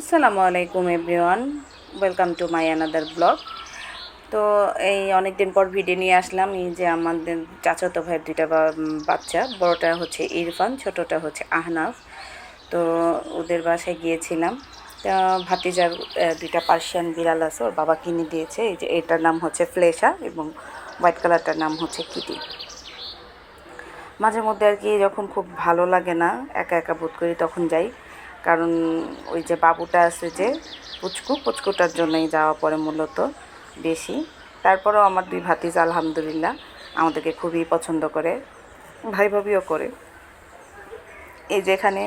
আসসালামু আলাইকুম, everyone. Welcome to my another blog তো এই অনেক দিন পর ভিডিও নিয়ে আসলাম, এই যে আমাদের চাচাতো ভাইয়ের দুইটা বাচ্চা, বড়টা হচ্ছে ইরফান, ছোটটা হচ্ছে আহনাফ। তো ওদের বাসায় গিয়েছিলাম। ভাতিজার দুইটা পার্সিয়ান বিড়াল আছে, ওর বাবা কিনে দিয়েছে। এই যে এটার নাম হচ্ছে ফ্লেশা এবং হোয়াইট কালারটার নাম হচ্ছে কিটি। মাঝে মধ্যে আর কি যখন খুব ভালো লাগে না, একা একা বোধ করি তখন যাই। কারণ ওই যে বাবুটা আছে যে পুচকু, পুচকুটার জন্যই যাওয়া পড়ে মূলত বেশি। তারপরেও আমার দুই ভাতিজ, আলহামদুলিল্লাহ, আমাদেরকে খুবই পছন্দ করে ভাই ভাবিও করে। এই যেখানে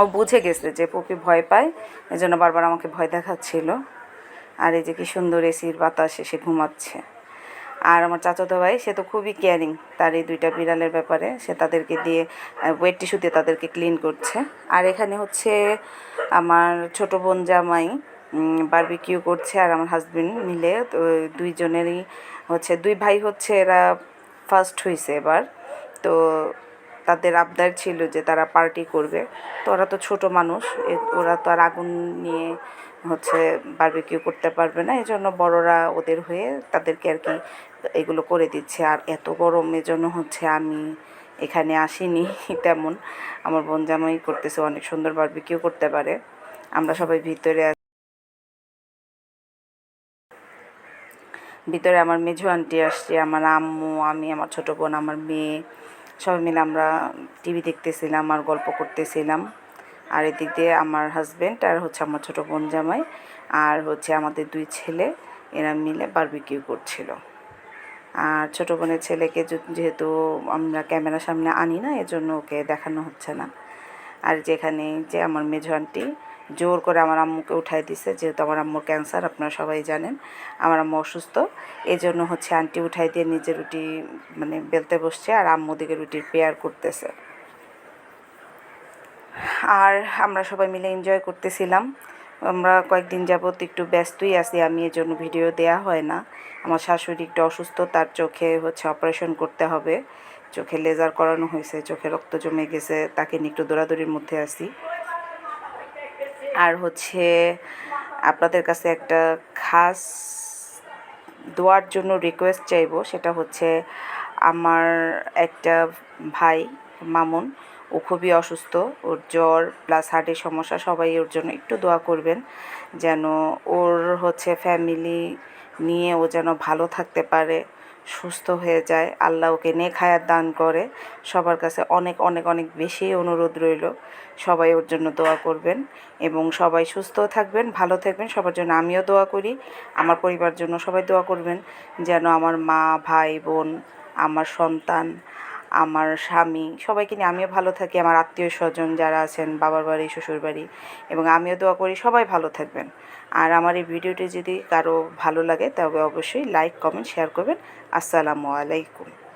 ও বুঝে গেছে যে পপি ভয় পায়, এজন্য বারবার আমাকে ভয় দেখাচ্ছিল। আর এই যে কি সুন্দর এসির বাতাসে সে ঘুমাচ্ছে। আর আমার চাচাতো ভাই, সে তো খুবই কেয়ারিং তার এই দুইটা বিড়ালের ব্যাপারে। সে তাদেরকে দিয়ে ওয়েট টিস্যু দিয়ে তাদেরকে ক্লিন করছে। আর এখানে হচ্ছে আমার ছোট বোন জামাই বারবিকিউ করছে আর আমার হাজবেন্ড মিলে। তো দুইজনেরই হচ্ছে, দুই ভাই হচ্ছে এরা ফার্স্ট হয়েছে এবার। তো তাদের আবদার ছিল যে তারা পার্টি করবে। তো ওরা তো ছোট মানুষ ওরা তো আর আগুন নিয়ে হচ্ছে বারবিকিউ করতে পারবে না এই জন্য বড়রা ওদের হয়ে তাদেরকে আর কি এগুলো করে দিচ্ছে। আর এত গরম, এজন্য হচ্ছে আমি এখানে আসিনি তেমন। আমার বোন জামাই করতেছে, অনেক সুন্দর বারবিকিউ করতে পারে। আমরা সবাই ভিতরে ভিতরে আমার মেঝো আন্টি আসছে, আমার আম্মু, আমি, আমার ছোট বোন, আমার মেয়ে, সবাই মিলে আমরা টিভি দেখতেছিলাম, আর গল্প করতেছিলাম। আর এদিক দিয়ে আমার হাজব্যান্ড আর হচ্ছে আমার ছোটো বোন জামাই আর হচ্ছে আমাদের দুই ছেলে, এরা মিলে বারবিকিউ করছিল। আর ছোটো বোনের ছেলেকে যেহেতু আমরা ক্যামেরার সামনে আনি না, এজন্য ওকে দেখানো হচ্ছে না। আর যেখানে যে আমার মেঝো আন্টি জোর করে আমার আম্মুকে উঠাই দিছে, যেহেতু আমার আম্মুর ক্যান্সার আপনারা সবাই জানেন, আমার আম্মু অসুস্থ। এই জন্য হচ্ছে আন্টি উঠাই দিয়ে নিজের রুটি মানে বেলতে বসছে আর আম্মু দিকে রুটির পেয়ার করতেছে। আর আমরা সবাই মিলে এনজয় করতেছিলাম। আমরা কয়েকদিন যাবত একটু ব্যস্তই আছি, আমি এর জন্য ভিডিও দেয়া হয় না। আমার শাশুড়ি একটু অসুস্থ, তার চোখে হচ্ছে অপারেশন করতে হবে। চোখে লেজার করানো হয়েছে, চোখে রক্ত জমে গেছে, তাকে নিয়ে একটু দৌড়াদৌড়ির মধ্যে আছি। আর হচ্ছে আপনাদের কাছে একটা খাস দোয়ার জন্য রিকোয়েস্ট চাইব, সেটা হচ্ছে আমার একটা ভাই, মামুন ও খুবই অসুস্থ। ওর জ্বর প্লাস হার্টের সমস্যা, সবাই ওর জন্য একটু দোয়া করবেন যেন ওর হচ্ছে ফ্যামিলি নিয়ে ও যেন ভালো থাকতে পারে, সুস্থ হয়ে যায়। আল্লাহ ওকে নেক হায়াত দান করে। সবার কাছে অনেক অনেক অনেক বেশি অনুরোধ রইল। সবাই ওর জন্য দোয়া করবেন এবং সবাই সুস্থ থাকবেন, ভালো থাকবেন। সবার জন্য আমিও দোয়া করি। আমার পরিবার জন্য সবাই দোয়া করবেন যেন আমার মা, ভাই, বোন, আমার সন্তান আমার স্বামী, সবাইকে নিয়ে আমিও ভালো থাকি। আমার আত্মীয় স্বজন যারা আছেন, বাবার বাড়ি, শ্বশুর বাড়ি, এবং আমিও দোয়া করি সবাই ভালো থাকবেন। আর আমার এই ভিডিওটি যদি কারও ভালো লাগে, তবে অবশ্যই লাইক কমেন্ট শেয়ার করবেন। আসসালামু আলাইকুম।